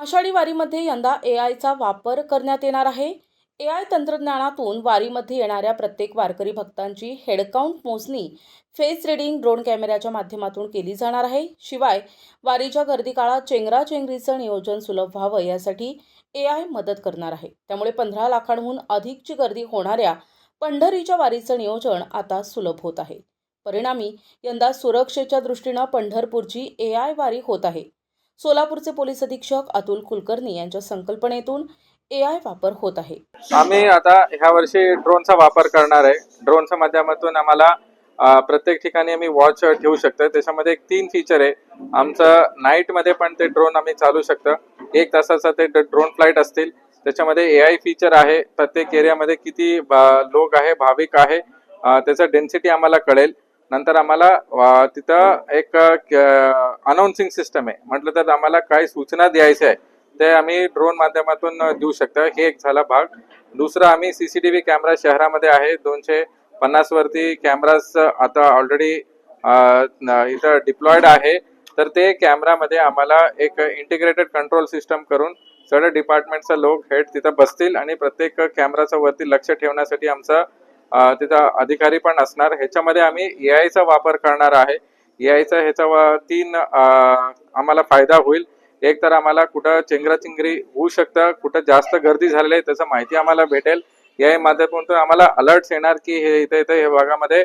आषाढी वारीमध्ये यंदा ए आयचा वापर करण्यात येणार आहे. ए आय तंत्रज्ञानातून वारीमध्ये येणाऱ्या प्रत्येक वारकरी भक्तांची हेडकाउंट मोजणी फेस रिडिंग ड्रोन कॅमेऱ्याच्या माध्यमातून केली जाणार आहे. शिवाय वारीच्या गर्दी काळात चेंगराचेंगरीचं नियोजन सुलभ व्हावं यासाठी ए आय मदत करणार आहे. त्यामुळे पंधरा लाखांहून अधिकची गर्दी होणाऱ्या पंढरीच्या वारीचं नियोजन आता सुलभ होत आहे. परिणामी यंदा सुरक्षेच्या दृष्टीनं पंढरपूरची ए आय वारी होत आहे. सोलापूरचे पोलीस अधीक्षक अतुल कुलकर्णी यांच्या संकल्पनेतून ए आय वापर होत आहे. आम्ही आता ह्या वर्षी ड्रोनचा वापर करणार आहे. ड्रोनच्या माध्यमातून आम्हाला प्रत्येक ठिकाणी आम्ही वॉच ठेवू शकतो त्याच्यामध्ये एक तीन फीचर आहे. आमचं नाईटमध्ये पण ते ड्रोन आम्ही चालू शकतं. एक तासाचं ते ड्रोन फ्लाईट असतील. त्याच्यामध्ये ए आय फीचर आहे. प्रत्येक एरियामध्ये किती लोक आहे भाविक आहे. त्याचं डेन्सिटी आम्हाला कळेल. नंतर आम्हाला तिथं एक अनाउन्सिंग सिस्टम आहे. म्हटलं तर आम्हाला काय सूचना द्यायच्या आहे ते आम्ही ड्रोन माध्यमातून देऊ शकतो. हे एक झाला भाग. दुसरं आम्ही C C T V camera शहरामध्ये आहे. दोनशे पन्नास वरती कॅमेराज आता ऑलरेडी इथं डिप्लॉईड आहे. तर ते कॅमेरामध्ये आम्हाला एक इंटिग्रेटेड कंट्रोल सिस्टम करून सगळ्या डिपार्टमेंटचा लोक हेड तिथं बसतील आणि प्रत्येक कॅमेराचा वरती लक्ष ठेवण्यासाठी आमचा तिथं अधिकारी पण असणार. ह्याच्यामध्ये आम्ही ए आयचा वापर करणार आहे. ए आयचा ह्याचा तीन आम्हाला फायदा होईल. एक तर आम्हाला कुठं चेंगराचिंगरी होऊ शकतं कुठं जास्त गर्दी झालेली आहे त्याचं माहिती आम्हाला भेटेल. या माध्यमातून आम्हाला अलर्ट्स येणार की हे इथे इथे हे भागामध्ये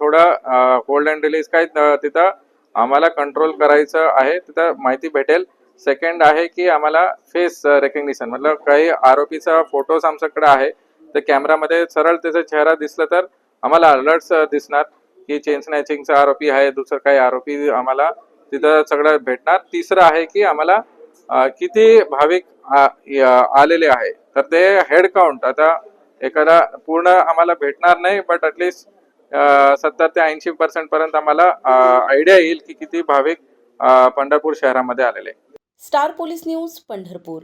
थोडं होल्ड अँड रिलीज काय तिथं आम्हाला कंट्रोल करायचं आहे तिथं माहिती भेटेल. सेकंड आहे की आम्हाला फेस रेकग्निशन मतलब काही आरोपीचा फोटोज आमच्याकडे आहे. तर कॅमेरामध्ये सरळ त्याचा चेहरा दिसला तर आम्हाला अलर्ट्स दिसणार की चेन स्नॅचिंगचा आरोपी आहे दुसरं काही आरोपी आम्हाला तिथं सगळं भेटणार. तिसरं आहे की आम्हाला किती भाविक आलेले आहे. तर ते हेड काउंट आता एखादा पूर्ण आम्हाला भेटणार नाही बट अटलिस्ट सत्तर ते ऐंशी पर्सेंट पर्यंत आम्हाला आयडिया येईल की किती भाविक पंढरपूर शहरामध्ये आलेले. Star police news Pandharpur.